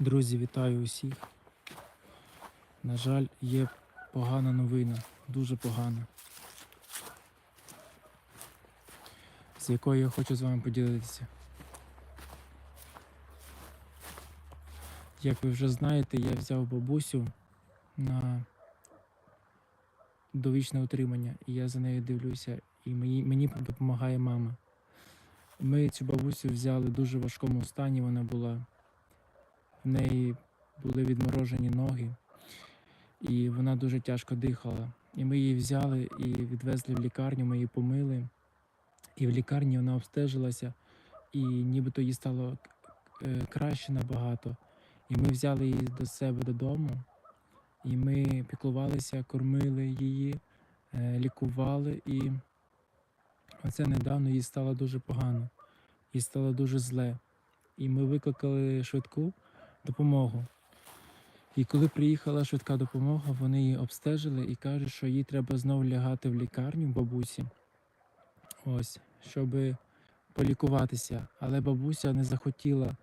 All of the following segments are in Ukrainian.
Друзі, вітаю усіх. На жаль, є погана новина, дуже погана, з якою я хочу з вами поділитися. Як ви вже знаєте, я взяв бабусю на довічне утримання, і я за нею дивлюся, і мені, мені допомагає мама. Ми цю бабусю взяли в дуже важкому стані, вона була в неї були відморожені ноги, і вона дуже тяжко дихала. І ми її взяли і відвезли в лікарню, ми її помили. І в лікарні вона обстежилася, і нібито їй стало е, краще набагато. І ми взяли її до себе додому, і ми піклувалися, кормили її, е, лікували. І оце недавно їй стало дуже погано, їй стало дуже зле. І ми викликали швидку допомогу. І коли приїхала швидка допомога, вони її обстежили і кажуть, що їй треба знову лягати в лікарню бабусі, ось, щоб полікуватися. Але бабуся не захотіла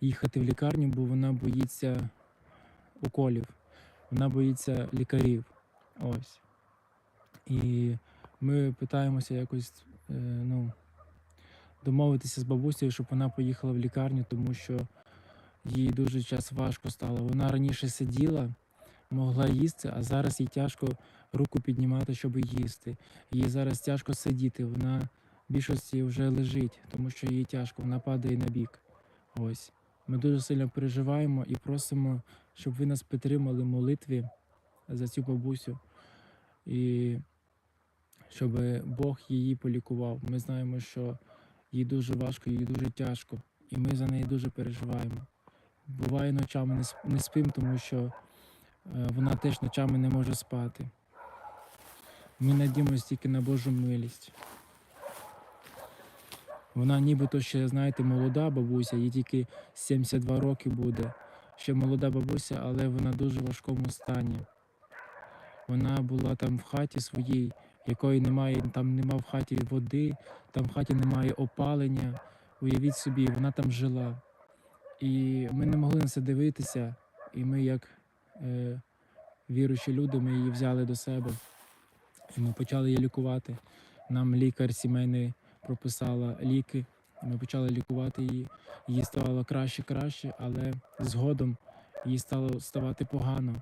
їхати в лікарню, бо вона боїться уколів, вона боїться лікарів. Ось. І ми питаємося якось е, ну, домовитися з бабусею, щоб вона поїхала в лікарню, тому що їй дуже час важко стало. Вона раніше сиділа, могла їсти, а зараз їй тяжко руку піднімати, щоб їсти. Їй зараз тяжко сидіти. Вона в більшості вже лежить, тому що їй тяжко, вона падає на бік. Ось. Ми дуже сильно переживаємо і просимо, щоб ви нас підтримали в молитві за цю бабусю. І щоб Бог її полікував. Ми знаємо, що їй дуже важко, їй дуже тяжко, і ми за неї дуже переживаємо. Буває ночами не сп- не спим, тому що е, вона теж ночами не може спати. Ми надіємося тільки на Божу милість. Вона нібито ще, знаєте, молода бабуся, їй тільки 72 роки буде. Ще молода бабуся, але вона в дуже важкому стані. Вона була там в хаті своїй, якої немає, там нема в хаті води, там в хаті немає опалення. Уявіть собі, вона там жила. І ми не могли на це дивитися. І ми, як е, віруючі люди, ми її взяли до себе. І ми почали її лікувати. Нам лікар сімейний прописала ліки. І ми почали лікувати її. Їй ставало краще, краще, але згодом їй стало ставати погано.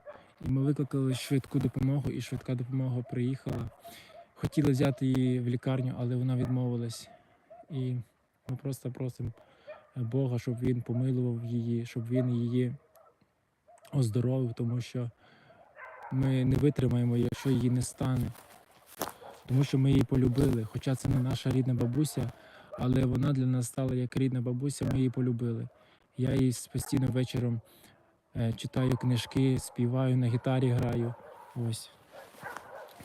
І ми викликали швидку допомогу, і швидка допомога приїхала. Хотіли взяти її в лікарню, але вона відмовилась. І ми просто просимо Бога, щоб він помилував її, щоб він її оздоровив, тому що ми не витримаємо, якщо її не стане. Тому що ми її полюбили. Хоча це не наша рідна бабуся, але вона для нас стала як рідна бабуся, ми її полюбили. Я їй постійно вечором е, читаю книжки, співаю, на гітарі граю. Ось.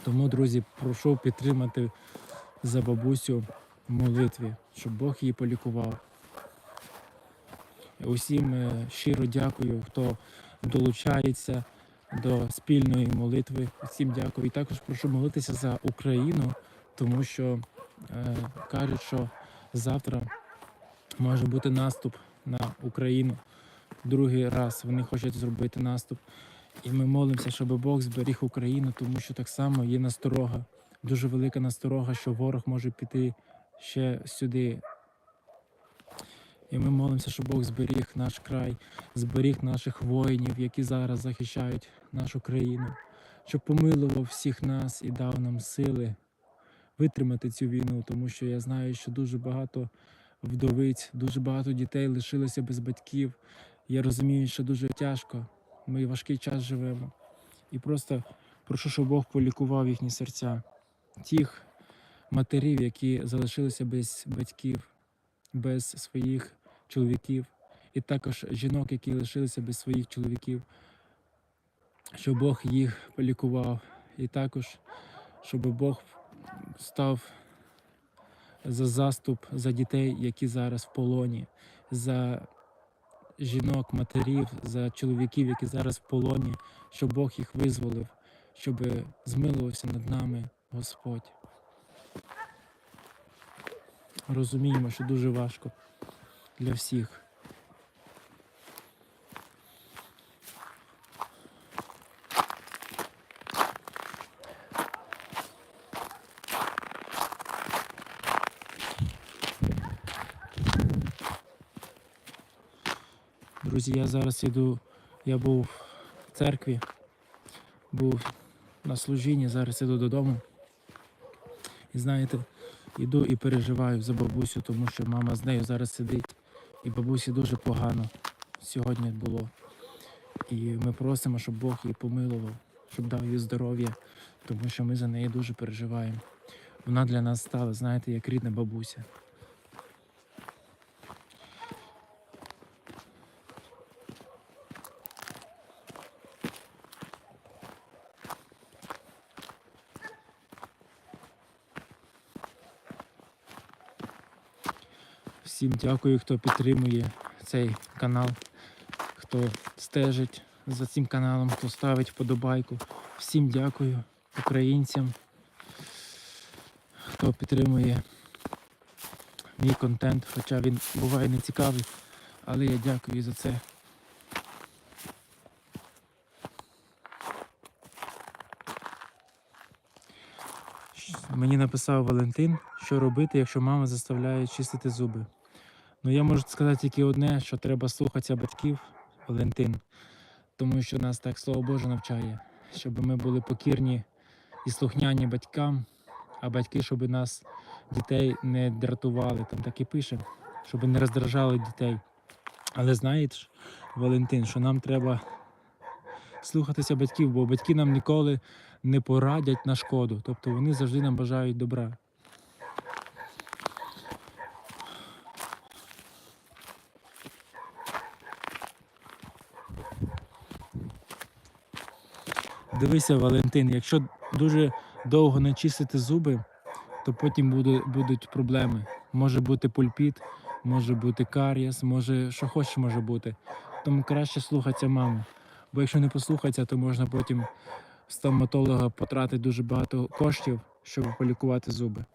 Тому, друзі, прошу підтримати за бабусю в молитві, щоб Бог її полікував. Усім е, щиро дякую, хто долучається до спільної молитви. Усім дякую. І також прошу молитися за Україну, тому що е, кажуть, що завтра може бути наступ на Україну. Другий раз вони хочуть зробити наступ. І ми молимося, щоб Бог зберіг Україну, тому що так само є насторога, дуже велика насторога, що ворог може піти ще сюди. І ми молимося, щоб Бог зберіг наш край, зберіг наших воїнів, які зараз захищають нашу країну, щоб помилував всіх нас і дав нам сили витримати цю війну, тому що я знаю, що дуже багато вдовиць, дуже багато дітей лишилося без батьків. Я розумію, що дуже тяжко. Ми важкий час живемо. І просто прошу, щоб Бог полікував їхні серця, тих матерів, які залишилися без батьків, без своїх чоловіків, і також жінок, які лишилися без своїх чоловіків, щоб Бог їх полікував, і також, щоб Бог став за заступ за дітей, які зараз в полоні, за жінок, матерів, за чоловіків, які зараз в полоні, щоб Бог їх визволив, щоб змилувався над нами Господь. Розуміємо, що дуже важко для всіх. Друзі, я зараз іду, я був в церкві, був на служінні, зараз іду додому. І знаєте, іду і переживаю за бабусю, тому що мама з нею зараз сидить і бабусі дуже погано сьогодні було. І ми просимо, щоб Бог її помилував, щоб дав їй здоров'я, тому що ми за неї дуже переживаємо. Вона для нас стала, знаєте, як рідна бабуся. Всім дякую, хто підтримує цей канал, хто стежить за цим каналом, хто ставить вподобайку. Всім дякую українцям, хто підтримує мій контент, хоча він буває не цікавий, але я дякую за це. Мені написав Валентин, що робити, якщо мама заставляє чистити зуби. Ну я можу сказати тільки одне, що треба слухатися батьків, Валентин, тому що нас так слово Боже навчає, щоб ми були покірні і слухняні батькам, а батьки, щоб нас дітей не дратували. Там так і пише, щоб не роздражали дітей. Але знаєш, Валентин, що нам треба слухатися батьків, бо батьки нам ніколи не порадять на шкоду. Тобто вони завжди нам бажають добра. Дивися, Валентин, якщо дуже довго не чистити зуби, то потім буде, будуть проблеми. Може бути пульпіт, може бути карієс, може що хочеш може бути. Тому краще слухатися маму. Бо якщо не послухатися, то можна потім стоматолога потратити дуже багато коштів, щоб полікувати зуби.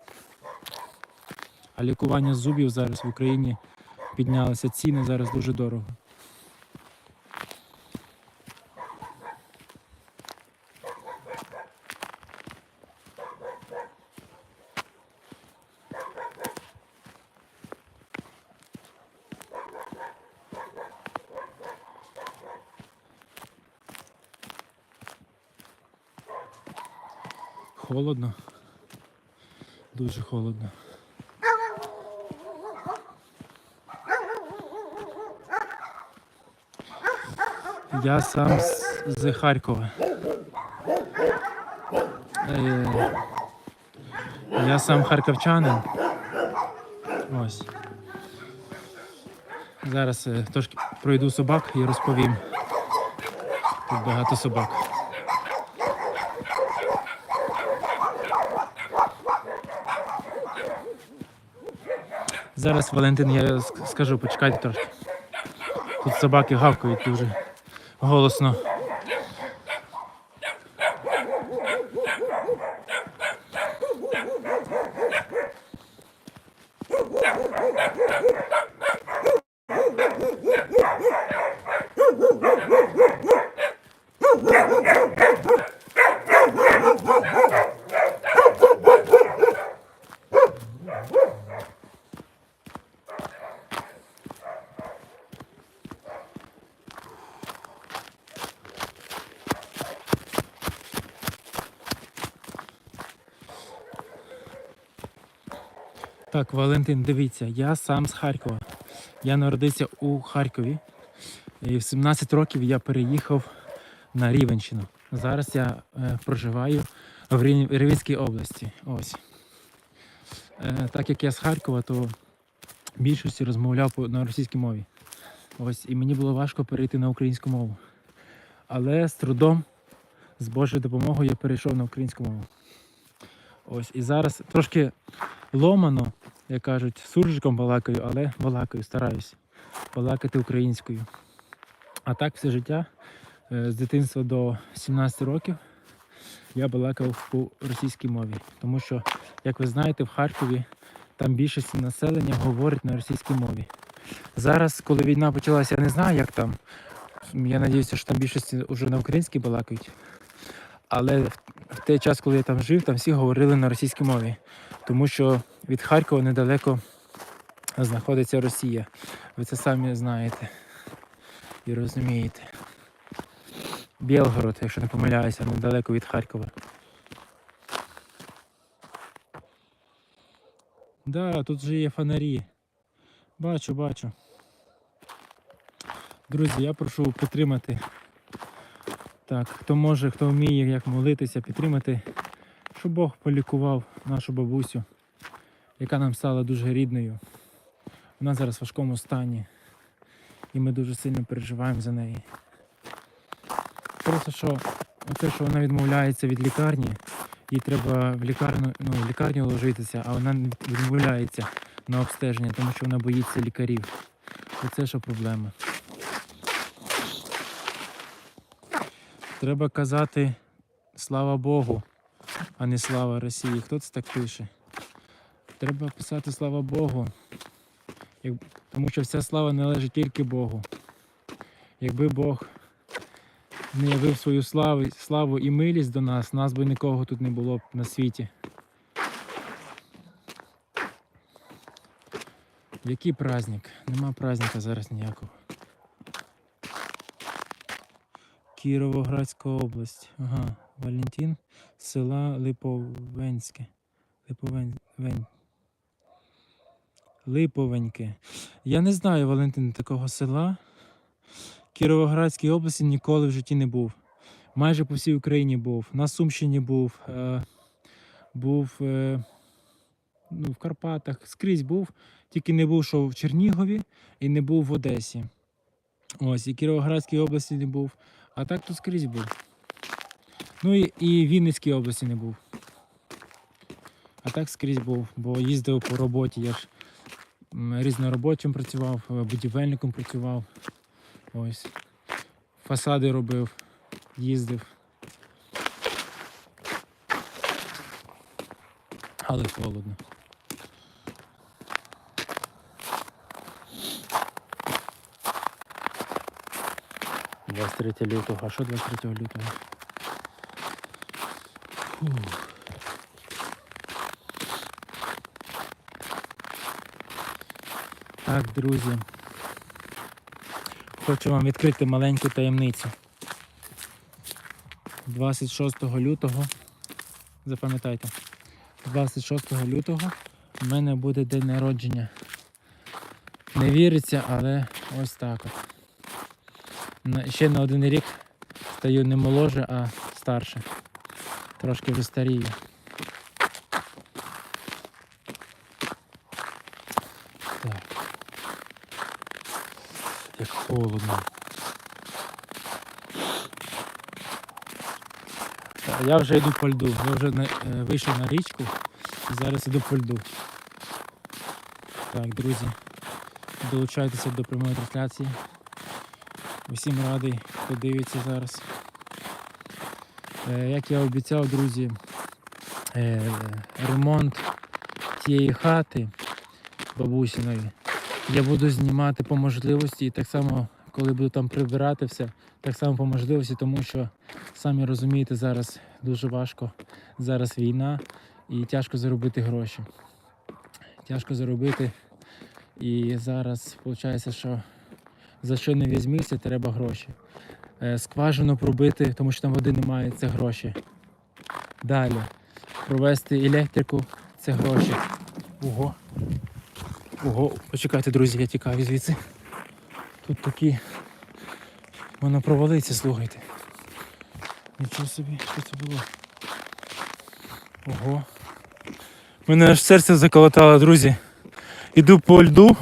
А лікування зубів зараз в Україні піднялися ціни зараз дуже дорого. Холодно. Дуже холодно. Я сам з, з Харкова. Е, я сам харківчанин. Ось. Зараз е, трошки пройду собак і розповім. Тут багато собак. Зараз, Валентин, я скажу, почекайте трошки. Тут собаки гавкають дуже голосно. Так, Валентин, дивіться, я сам з Харкова. Я народився у Харкові. І в 17 років я переїхав на Рівенщину. Зараз я е, проживаю в Рів- Рівненській області. Ось. Е, так як я з Харкова, то в більшості розмовляв на російській мові. Ось, і мені було важко перейти на українську мову. Але з трудом, з Божою допомогою, я перейшов на українську мову. Ось, і зараз трошки ломано, як кажуть, суржиком балакаю, але балакаю, стараюсь балакати українською. А так все життя е, з дитинства до 17 років я балакав по російській мові. Тому що, як ви знаєте, в Харкові там більшість населення говорить на російській мові. Зараз, коли війна почалася, я не знаю, як там. Я сподіваюся, що там більшість вже на українській балакають. Але в, в той час, коли я там жив, там всі говорили на російській мові. Тому що від Харкова недалеко знаходиться Росія. Ви це самі знаєте. і розумієте. Білгород, якщо не помиляюся, недалеко від Харкова. Да, тут же є фонарі. Бачу, бачу. Друзі, я прошу підтримати. Так, хто може, хто вміє як молитися, підтримати, щоб Бог полікував нашу бабусю, яка нам стала дуже рідною. Вона зараз в важкому стані. І ми дуже сильно переживаємо за неї. Просто що оце, що вона відмовляється від лікарні, їй треба в лікарню, ну, в лікарню ложитися, а вона відмовляється на обстеження, тому що вона боїться лікарів. Оце що проблема. Треба казати слава Богу, а не слава Росії. Хто це так пише? Треба писати слава Богу. Тому що вся слава належить тільки Богу. Якби Бог не явив свою славу, славу і милість до нас, нас би нікого тут не було б на світі. Який праздник? Нема праздника зараз ніякого. Кіровоградська область. Ага. Валентин, села Липовенське. Липовен... Вен... Липовеньке. Я не знаю, Валентин, такого села. Кіровоградській області ніколи в житті не був. Майже по всій Україні був. На Сумщині був. Е, був е, ну, в Карпатах. Скрізь був. Тільки не був, що в Чернігові і не був в Одесі. Ось, і Кіровоградській області не був. А так тут скрізь був. Ну і, і в Вінницькій області не був. А так скрізь був, бо їздив по роботі. Я ж різноробочим працював, е, будівельником працював. Ось. Фасади робив, їздив. Але холодно. — 23 лютого. А що 23 лютого? Фух. Так, друзі. Хочу вам відкрити маленьку таємницю. 26 лютого, запам'ятайте, 26 лютого в мене буде день народження. Не віриться, але ось так от. Ще на один рік стаю не моложе, а старше. Трошки вже старію. Так. Як холодно. Я вже йду по льду. Я вже на- е, вийшов на річку і зараз йду по льду. Так, друзі, долучайтеся до прямої трансляції. Усім радий, хто дивиться зараз. Е, Як я обіцяв, друзі, е, ремонт тієї хати бабусиної я буду знімати по можливості і так само, коли буду там прибирати все, так само по можливості, тому що самі розумієте, зараз дуже важко. Зараз війна і тяжко заробити гроші. Тяжко заробити. І зараз виходить, що за що не візьмися, треба гроші. Е, Скважину пробити, тому що там води немає, це гроші. Далі. Провести електрику це гроші. Ого. Ого, почекайте, друзі, я тікаю звідси. Тут такі. Воно провалиться, слухайте. Нічого собі, що це було? Ого. Мене аж серце заколотало, друзі. Іду по льду,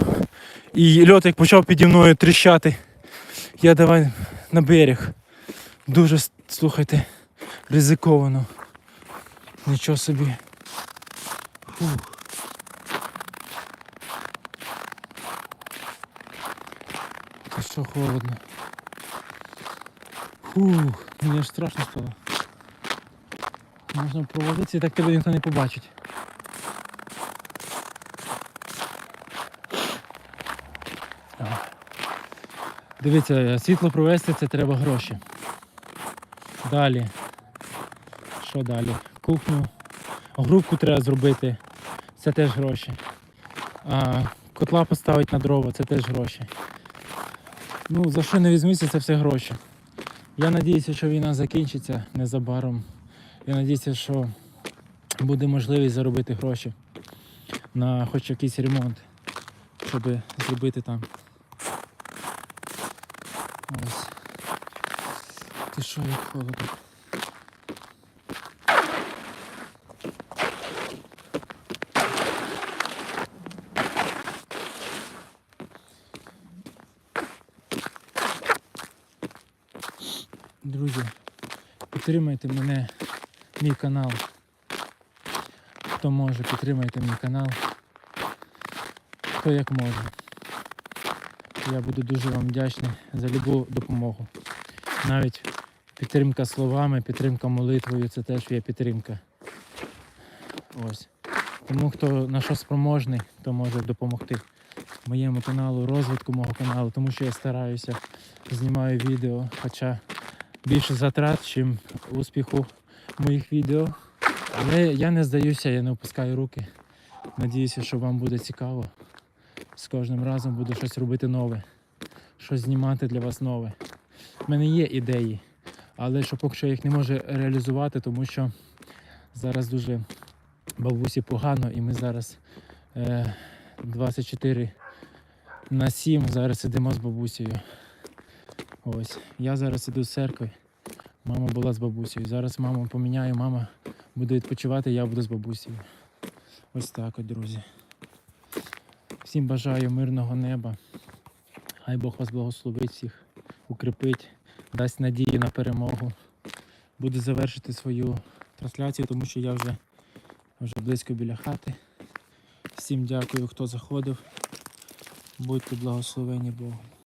і льот як почав піді мною тріщати. Я давай на берег. Дуже, слухайте, ризиковано. Нічого собі. Фух. Та що холодно. Фух, мені аж страшно стало. Можна проводитися і так тебе ніхто не побачить. Дивіться, світло провести це треба гроші. Далі. Що далі? Кухню. Грубку треба зробити. Це теж гроші. А, котла поставити на дрова, це теж гроші. Ну, за що не візьмуся, це все гроші. Я надіюся, що війна закінчиться незабаром. Я надіюся, що буде можливість заробити гроші на хоч якийсь ремонт, щоб зробити там. Ось. Ти що, холодно? Друзі, підтримайте мене, мій канал. Хто може, підтримайте мій канал. Хто як може. Я буду дуже вам вдячний за любу допомогу. Навіть підтримка словами, підтримка молитвою це теж є підтримка. Ось. Тому хто на що спроможний, то може допомогти моєму каналу, розвитку мого каналу, тому що я стараюся, знімаю відео, хоча більше затрат, чим успіху моїх відео. Але я не здаюся, я не опускаю руки. Надіюся, що вам буде цікаво. З кожним разом буду щось робити нове, щось знімати для вас нове. У мене є ідеї, але що поки що їх не можу реалізувати, тому що зараз дуже бабусі погано, і ми зараз е, 24 на 7 зараз сидимо з бабусею. Ось. Я зараз іду з церкви. Мама була з бабусею. Зараз маму поміняю, мама буде відпочивати, я буду з бабусею. Ось так от, друзі. Всім бажаю мирного неба. Хай Бог вас благословить всіх, укріпить, дасть надію на перемогу. Буду завершити свою трансляцію, тому що я вже, вже близько біля хати. Всім дякую, хто заходив. Будьте благословені Богом.